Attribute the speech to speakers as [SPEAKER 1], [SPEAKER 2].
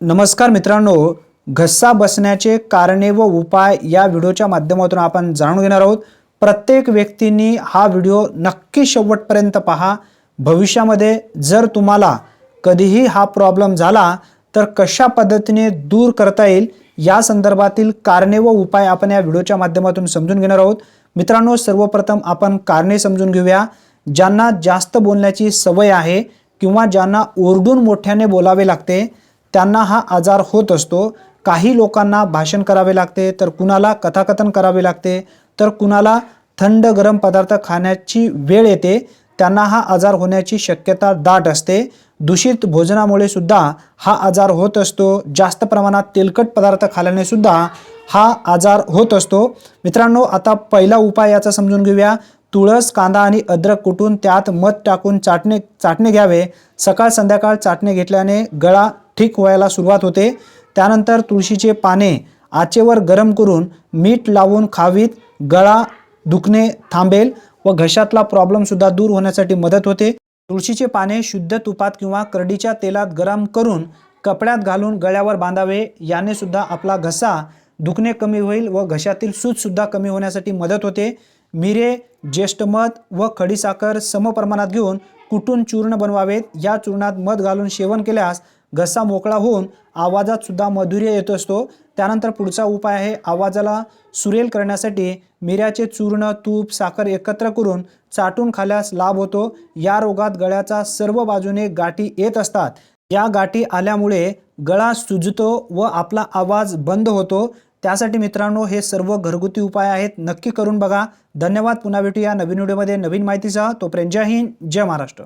[SPEAKER 1] नमस्कार मित्रांनो घस्सा बसण्याचे कारणे व उपाय या व्हिडिओच्या माध्यमातून आपण जाणून घेणार आहोत. प्रत्येक व्यक्तींनी हा व्हिडिओ नक्की शेवटपर्यंत पहा. भविष्यामध्ये जर तुम्हाला कधीही हा प्रॉब्लेम झाला तर कशा पद्धतीने दूर करता येईल या संदर्भातील कारणे व उपाय आपण या व्हिडिओच्या माध्यमातून समजून घेणार आहोत. मित्रांनो सर्वप्रथम आपण कारणे समजून घेऊया. ज्यांना जास्त बोलण्याची सवय आहे किंवा ज्यांना ओरडून मोठ्याने बोलावे लागते त्यांना हा आजार होत असतो. काही लोकांना भाषण करावे लागते तर कुणाला कथाकथन करावे लागते तर कुणाला थंड गरम पदार्थ खाण्याची वेळ येते त्यांना हा आजार होण्याची शक्यता दाट असते. दूषित भोजनामुळे सुद्धा हा आजार होत असतो. जास्त प्रमाणात तेलकट पदार्थ खाल्याने सुद्धा हा आजार होत असतो. मित्रांनो आता पहिला उपाय याचा समजून घेऊया. तुळस कांदा आणि अद्रक कुटून त्यात मध टाकून चाटणे चाटणे घ्यावे. सकाळ संध्याकाळ चाटणे घेतल्याने गळा ठीक व्हायला सुरुवात होते. त्यानंतर तुळशीचे पाने आचेवर गरम करून मीठ लावून खावीत गळा दुखणे थांबेल व घशातला प्रॉब्लेमसुद्धा दूर होण्यासाठी मदत होते. तुळशीचे पाने शुद्ध तुपात किंवा करडीच्या तेलात गरम करून कपड्यात घालून गळ्यावर बांधावे. याने सुद्धा आपला घसा दुखणे कमी होईल व घशातील सूजसुद्धा कमी होण्यासाठी मदत होते. मिरे ज्येष्ठ मध व खडीसाखर समप्रमाणात घेऊन कुटून चूर्ण बनवावेत. या चूर्णात मध घालून सेवन केल्यास घसा मोकळा होऊन आवाजात सुद्धा मधुर्य येत असतो. त्यानंतर पुढचा उपाय आहे आवाजाला सुरेल करण्यासाठी मिऱ्याचे चूर्ण तूप साखर एकत्र करून चाटून खाल्यास लाभ होतो. या रोगात गळ्याचा सर्व बाजूने गाठी येत असतात. या गाठी आल्यामुळे गळा सुजतो व आपला आवाज बंद होतो. त्यासाठी मित्रांनो हे सर्व घरगुती उपाय आहेत. नक्की करून बघा. धन्यवाद. पुन्हा भेटूया नवीन व्हिडिओमध्ये नवीन माहितीसह. तोपर्यंत जय हिंद जय महाराष्ट्र.